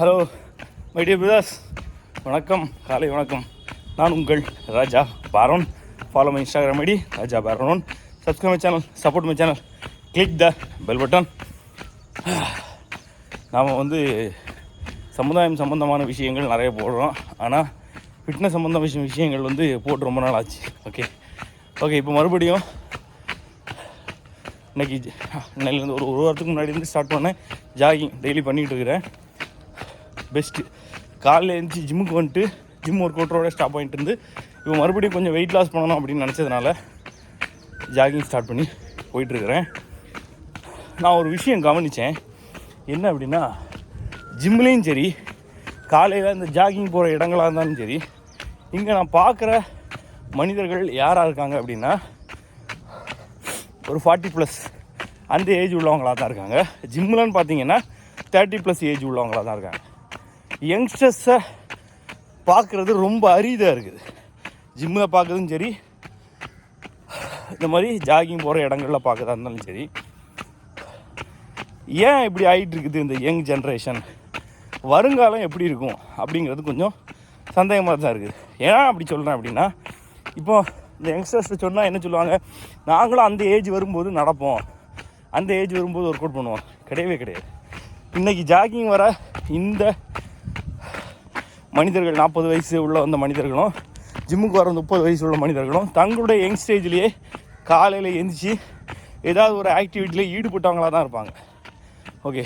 Hello my dear brothers வணக்கம் காலை வணக்கம். நான் உங்கள் Raja Baron. Follow my Instagram ID Raja Baron. Subscribe my channel support my channel click the bell button நாம் வந்து சமுதாயம் சம்பந்தமான விஷயங்கள் நிறைய போடுறோம். ஆனால் ஃபிட்னஸ் சம்மந்த விஷயம் விஷயங்கள் வந்து போட்டு ரொம்ப நாள் ஆச்சு. ஓகே ஓகே இப்போ மறுபடியும் இன்னைக்கு இன்னையிலேருந்து ஒரு ஒரு வாரத்துக்கு முன்னாடி இருந்து ஸ்டார்ட் பண்ணேன் ஜாகிங் டெய்லி பண்ணிகிட்டு இருக்கிறேன். பெஸ்ட்டு காலையில் எழுந்துச்சி ஜிம்முக்கு வந்துட்டு ஜிம் ஒர்க் அவுட்டரோட ஸ்டாப் பண்ணிட்டு இருந்து இப்போ மறுபடியும் கொஞ்சம் வெயிட் லாஸ் பண்ணணும் அப்படின்னு நினச்சதுனால ஜாகிங் ஸ்டார்ட் பண்ணி போயிட்டுருக்கிறேன் நான் ஒரு விஷயம் கவனித்தேன் என்ன அப்படின்னா ஜிம்லேயும் சரி காலையில் இந்த ஜாகிங் போகிற இடங்களாக இருந்தாலும் சரி இங்கே நான் பார்க்குற மனிதர்கள் யாராக இருக்காங்க அப்படின்னா ஒரு ஃபார்ட்டி ப்ளஸ் அந்த ஏஜ் உள்ளவங்களாக தான் இருக்காங்க. ஜிம்லன்னு பார்த்தீங்கன்னா தேர்ட்டி ப்ளஸ் ஏஜ் உள்ளவங்களாக தான் இருக்காங்க. யங்ஸ்டர்ஸை பார்க்குறது ரொம்ப அரிதாக இருக்குது. ஜிம்மில் பார்க்குறதும் சரி. இந்த மாதிரி ஜாகிங் போகிற இடங்களில் பார்க்குறதா இருந்தாலும் சரி. ஏன் இப்படி ஆகிட்டு இருக்குது இந்த யங் ஜென்ரேஷன் வருங்காலம் எப்படி இருக்கும் அப்படிங்கிறது கொஞ்சம் சந்தேகமாக தான் இருக்குது. ஏன் அப்படி சொல்கிறேன் அப்படின்னா இப்போ இந்த யங்ஸ்டர்ஸ் சொன்னால் என்ன சொல்லுவாங்க? நாங்களும் அந்த ஏஜ் வரும்போது நடப்போம். அந்த ஏஜ் வரும்போது ஒர்க் அவுட் பண்ணுவோம். கிடையவே கிடையாது. இன்றைக்கி ஜாகிங் வர இந்த மனிதர்கள் நாற்பது வயசு உள்ள வந்த மனிதர்களும் ஜிம்முக்கு வர முப்பது வயசு உள்ள மனிதர்களும் தங்களுடைய யங் ஸ்டேஜ்லேயே காலையில் எந்திரிச்சு ஏதாவது ஒரு ஆக்டிவிட்டியில் ஈடுபட்டவங்களாக தான் இருப்பாங்க. ஓகே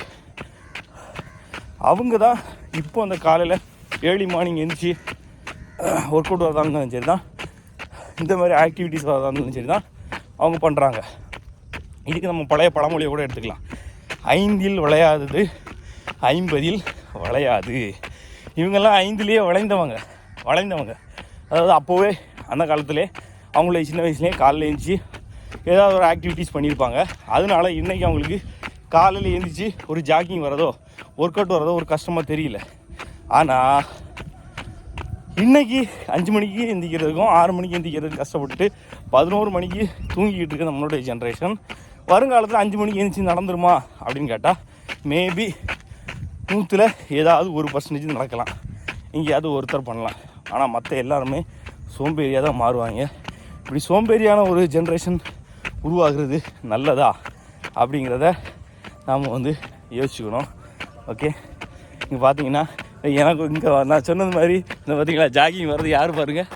அவங்க தான் இப்போ அந்த காலையில் ஏர்லி மார்னிங் எழுந்திரிச்சு ஒர்க் அவுட் வரதாக இருந்தாலும் சரி தான் இந்த மாதிரி ஆக்டிவிட்டீஸ் வரதாக இருந்தாலும் சரி தான் அவங்க பண்ணுறாங்க இதுக்கு நம்ம பழைய பழமொழியை கூட எடுத்துக்கலாம். ஐந்தில் விளையாதது ஐம்பதில் விளையாது. இவங்கெல்லாம் ஐந்துலேயே விளைந்தவங்க வளைந்தவங்க. அதாவது அப்போவே அந்த காலத்திலே அவங்கள சின்ன வயசுலேயே காலையில் எழுந்திரிச்சு ஏதாவது ஒரு ஆக்டிவிட்டீஸ் பண்ணியிருப்பாங்க. அதனால இன்றைக்கி அவங்களுக்கு காலையில் எழுந்திரிச்சு ஒரு ஜாக்கிங் வரதோ ஒர்க் அவுட் வரதோ ஒரு கஷ்டமாக தெரியல. ஆனால் இன்றைக்கி அஞ்சு மணிக்கு எந்திக்கிறதுக்கும் ஆறு மணிக்கு எந்திக்கிறதுக்கும் கஷ்டப்பட்டுட்டு பதினோரு மணிக்கு தூங்கிக்கிட்டு இருக்க நம்மளுடைய ஜென்ரேஷன் வருங்காலத்தில் அஞ்சு மணிக்கு எழுந்திரிச்சு நடந்துருமா அப்படின்னு கேட்டால் மேபி நூற்றில் ஏதாவது ஒரு பர்சன்டேஜ் நடக்கலாம். எங்கேயாவது ஒருத்தர் பண்ணலாம். ஆனால் மற்ற எல்லாருமே சோம்பேறியாக தான் மாறுவாங்க. இப்படி சோம்பேறியான ஒரு ஜென்ரேஷன் உருவாகிறது நல்லதா அப்படிங்கிறத நாம் வந்து யோசிச்சுக்கணும். ஓகே இங்கே பார்த்தீங்கன்னா எனக்கு இங்கே நான் சொன்னது மாதிரி இந்த பார்த்தீங்களா ஜாகிங் வர்றது யார் பாருங்கள்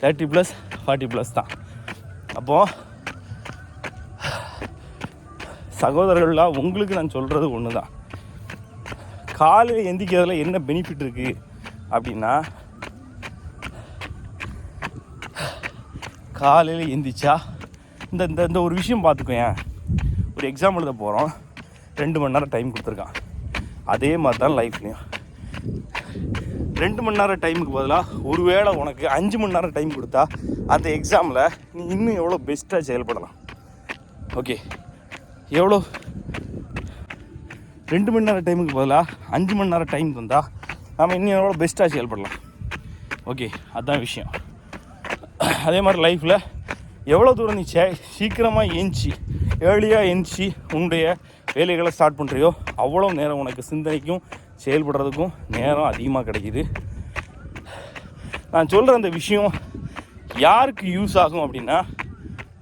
தேர்ட்டி ப்ளஸ் ஃபார்ட்டி ப்ளஸ் தான். அப்போது சகோதரர்களாக உங்களுக்கு நான் சொல்கிறது ஒன்று தான் காலையில் எந்திக்கிறதுல என்ன பெனிஃபிட் இருக்குது அப்படின்னா காலையில் எந்திரிச்சா இந்த இந்த இந்த ஒரு விஷயம் பார்த்துக்கோயேன். ஒரு எக்ஸாம் எழுத போகிறோம் ரெண்டு மணி நேரம் டைம் கொடுத்துருக்கான். அதே மாதிரி தான் லைஃப்லேயும் ரெண்டு மணி நேரம் டைமுக்கு பதிலாக ஒருவேளை உனக்கு அஞ்சு மணி நேரம் டைம் கொடுத்தா அந்த எக்ஸாமில் நீ இன்னும் எவ்வளோ பெஸ்ட்டாக செயல்படலாம். ஓகே எவ்வளோ? ரெண்டு மணி நேரம் டைமுக்கு பதிலாக அஞ்சு மணி நேரம் டைம் தந்தால் நம்ம இன்னும் எவ்வளோ பெஸ்ட்டாக செயல்படலாம். ஓகே அதுதான் விஷயம். அதே மாதிரி லைஃப்பில் எவ்வளோ தூரம் நீ சே சீக்கிரமாக ஏஞ்சி ஏர்லியாக ஏஞ்சி உன்னுடைய வேலைகளை ஸ்டார்ட் பண்ணுறியோ அவ்வளோ நேரம் உனக்கு சிந்தனைக்கும் செயல்படுறதுக்கும் நேரம் அதிகமாக கிடைக்கிது. நான் சொல்கிற அந்த விஷயம் யாருக்கு யூஸ் ஆகும் அப்படின்னா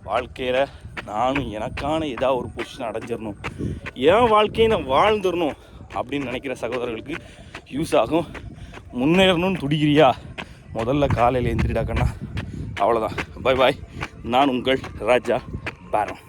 வாழ்க்கையில் நானும் எனக்கான ஏதாவது ஒரு பொசிஷன் அடைஞ்சிடணும் என் வாழ்க்கையை நான் வாழ்ந்துடணும் அப்படின்னு நினைக்கிற சகோதரர்களுக்கு யூஸ் ஆகும். முன்னேறணும்னு துடிக்கிறியா? முதல்ல காலையில் எழுந்திரிடா கண்ணா. அவ்வளோதான் பாய் பாய் நான் உங்கள் ராஜா பாரம்